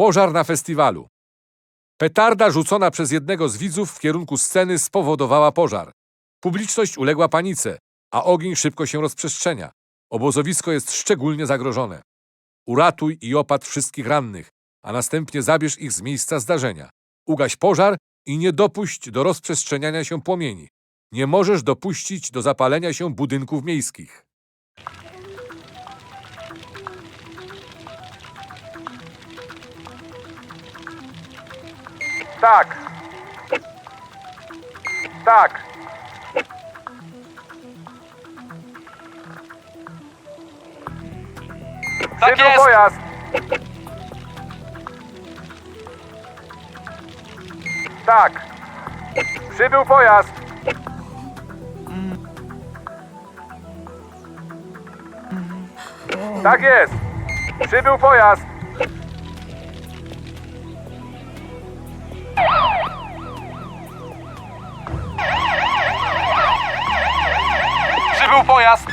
Pożar na festiwalu. Petarda rzucona przez jednego z widzów w kierunku sceny spowodowała pożar. Publiczność uległa panice, a ogień szybko się rozprzestrzenia. Obozowisko jest szczególnie zagrożone. Uratuj i opatrz wszystkich rannych, a następnie zabierz ich z miejsca zdarzenia. Ugaś pożar i nie dopuść do rozprzestrzeniania się płomieni. Nie możesz dopuścić do zapalenia się budynków miejskich. Tak. Tak. Tak jest! pojazd. Tak. Przybył pojazd. Tak jest. Przybył pojazd. Przybył pojazd!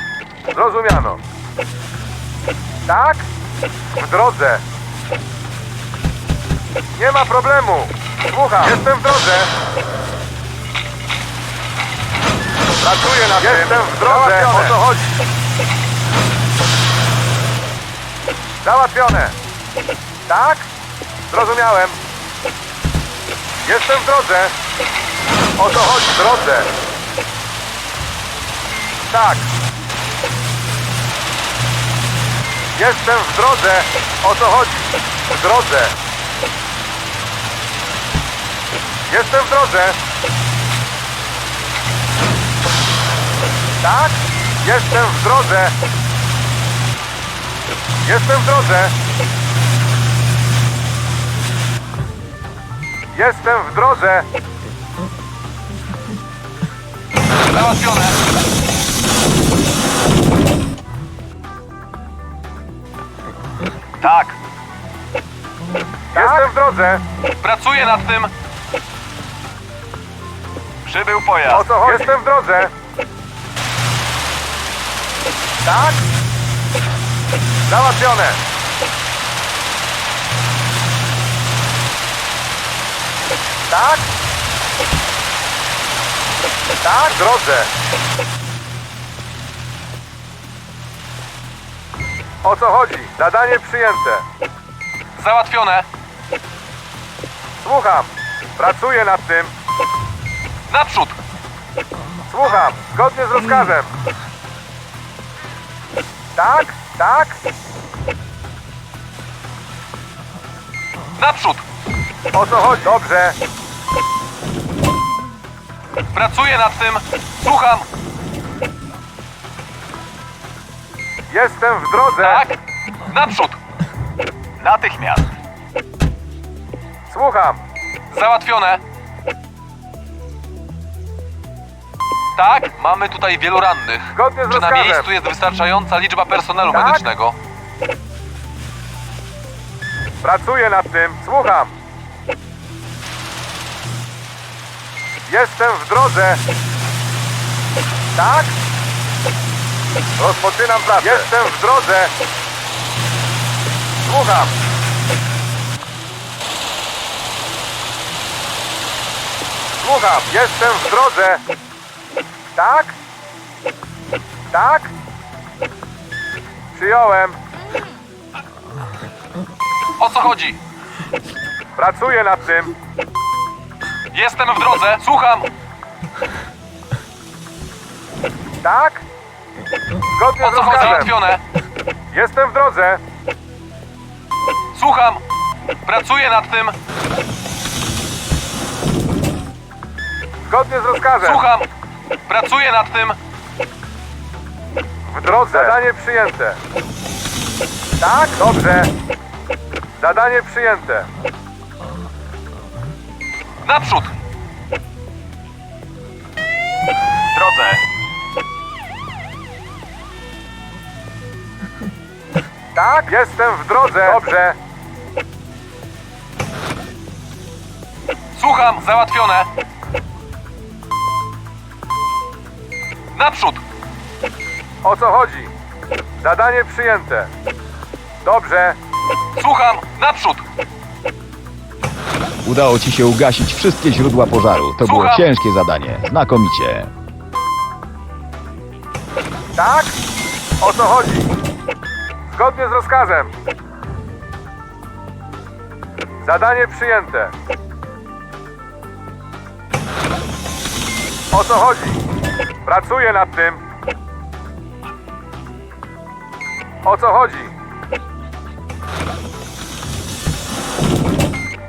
Zrozumiano. Tak? W drodze. Nie ma problemu. Słucham. Jestem w drodze. Pracuję na tym. Jestem w drodze. O co chodzi? Załatwione. Tak? Zrozumiałem. Jestem w drodze. O co chodzi? W drodze. Tak. Jestem w drodze. O co chodzi? W drodze. Jestem w drodze. Tak? Jestem w drodze. Jestem w drodze. Jestem w drodze. Załatwione! Tak, Jestem w drodze. pracuję nad tym! Przybył O pojazd! co chodzi? Jestem w drodze. Tak? Załatwione. Tak? Tak, w drodze. O co chodzi? Zadanie przyjęte. Załatwione! Słucham. Pracuję nad tym. Naprzód! Słucham. Zgodnie z rozkazem. Tak? Tak? Naprzód! O co chodzi? Dobrze. Pracuję nad tym! Słucham! Jestem w drodze. Tak! Naprzód! Natychmiast! Słucham. Załatwione! Tak, mamy tutaj wielu rannych. Zgodnie z Czy na rozkazem. miejscu jest wystarczająca liczba personelu Tak? medycznego? Pracuję nad tym. Słucham. Jestem w drodze. Tak? Rozpoczynam pracę. Jestem w drodze. Słucham. Słucham. Jestem w drodze. Tak? Tak? Przyjąłem. O co chodzi? Pracuję nad tym. Jestem w drodze, słucham! Tak? Zgodnie z chodzi? rozkazem. Załatwione! Jestem w drodze. Słucham! Pracuję nad tym! Zgodnie z rozkazem. Słucham! Pracuję nad tym! W drodze. Zadanie przyjęte. Tak? Dobrze. Zadanie przyjęte. Naprzód! W drodze! Tak? Jestem w drodze. Dobrze. Słucham! Załatwione! Naprzód! O co chodzi? Zadanie przyjęte. Dobrze. Słucham! Naprzód! Udało ci się ugasić wszystkie źródła pożaru. To było Słucham. ciężkie zadanie. Znakomicie. Tak? O co chodzi? Zgodnie z rozkazem. Zadanie przyjęte. O co chodzi? Pracuję nad tym. O co chodzi?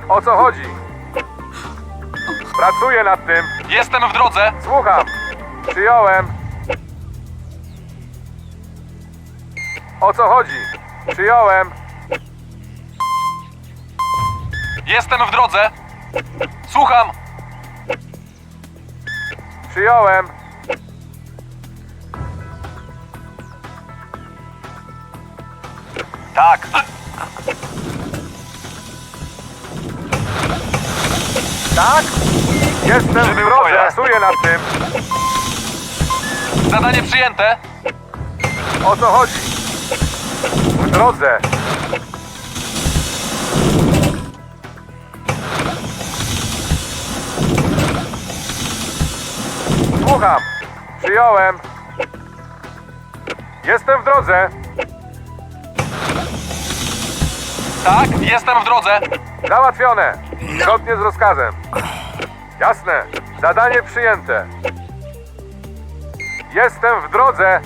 O co chodzi? Pracuję nad tym. Jestem w drodze. Słucham. Przyjąłem. O co chodzi? Przyjąłem. Jestem w drodze. Słucham. Przyjąłem. Tak. Tak? Jestem w drodze. Pracuję nad tym. Zadanie przyjęte. O co chodzi? W drodze. Słucham. Przyjąłem. Jestem w drodze. Tak, jestem w drodze. Załatwione. Zgodnie z rozkazem. Jasne. Zadanie przyjęte. Jestem w drodze.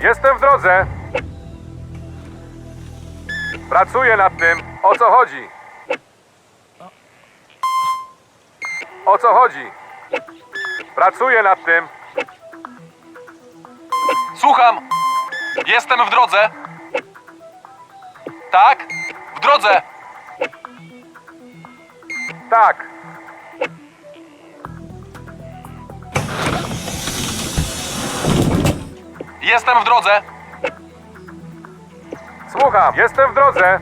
Jestem w drodze. Pracuję nad tym. O co chodzi? O co chodzi? Pracuję nad tym. Słucham. Jestem w drodze. Tak, w drodze. Tak. Jestem w drodze. Słucham. Jestem w drodze.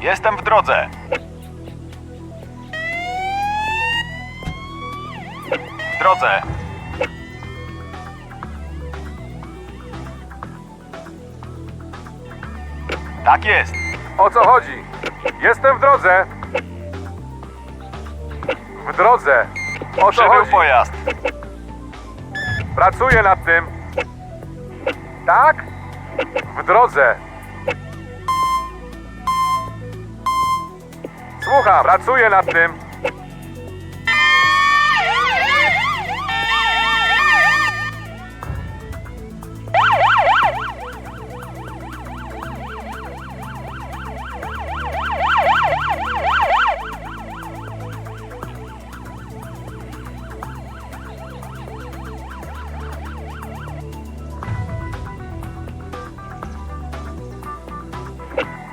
Jestem w drodze. W drodze. Tak jest. O co chodzi? Jestem w drodze. W drodze. O co Przybył chodzi? pojazd. Pracuję nad tym. Tak? W drodze. Słucham, pracuję nad tym.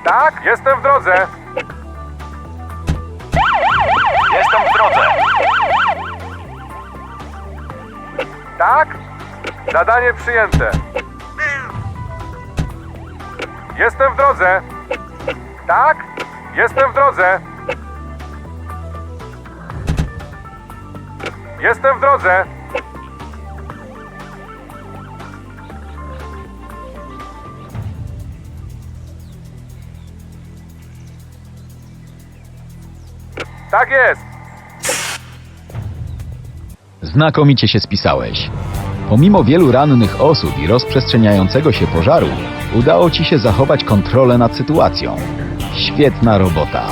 Tak? Jestem w drodze. Jestem w drodze. Tak? Zadanie przyjęte. Jestem w drodze. Tak? Jestem w drodze. Jestem w drodze. Tak jest. Znakomicie się spisałeś. Pomimo wielu rannych osób i rozprzestrzeniającego się pożaru, udało ci się zachować kontrolę nad sytuacją. Świetna robota.